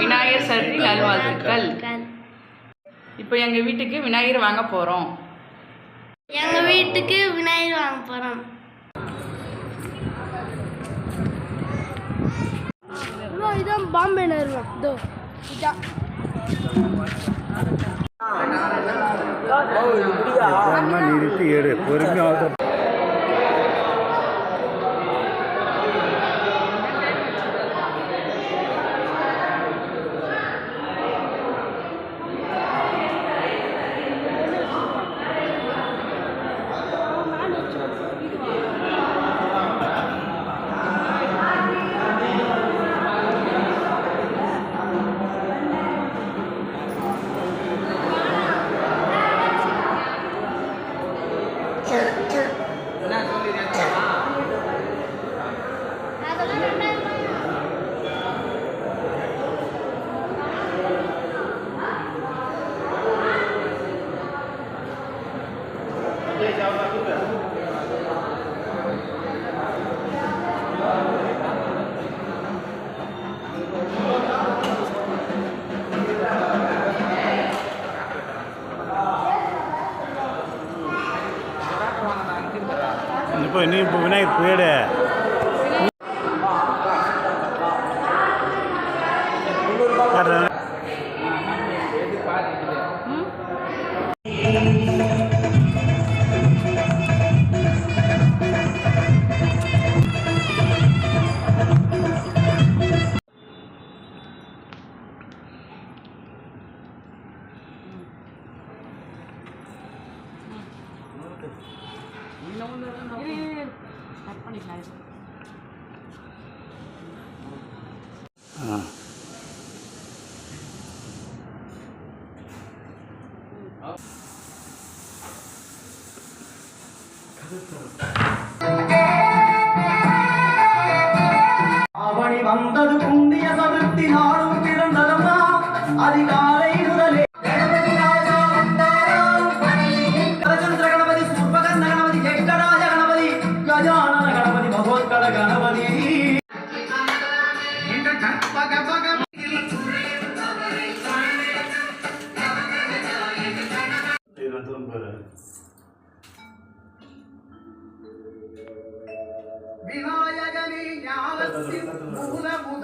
விநாயகர் சதுர்த்தி நல்வாழ்த்துக்கள். இப்போ எங்கள் வீட்டுக்கு விநாயகர் வாங்க போகிறோம் எங்கள் வீட்டுக்கு விநாயகர் வாங்க போகிறோம் இதான் பாம்பே நிறுவனம் இதோ இதான். நிறுத்தி ஏடு. பொறுமையாக இப்போ நீ இப்போ விநாயகர் போயிடு Thank you. அவனை வந்தது குண்டிய சதுர்த்தி நாளும் பிறந்ததுதான் அதிகாரம் గణమని వినాయగని జ్ఞానస్య మూలము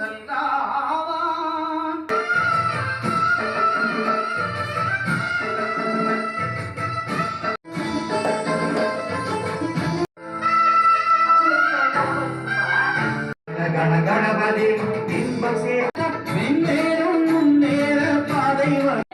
Bring it.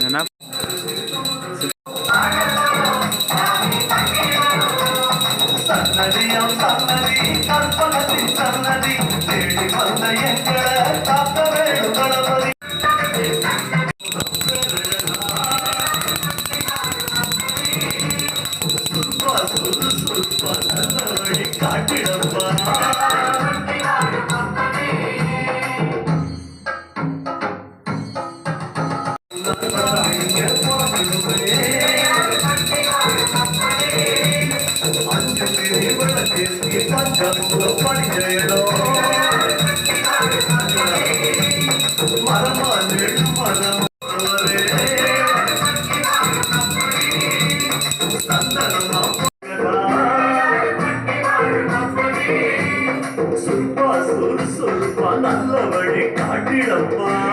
जनाब சுல்பா சொல் சொல்பா நல்ல வழி காட்டிடப்பா.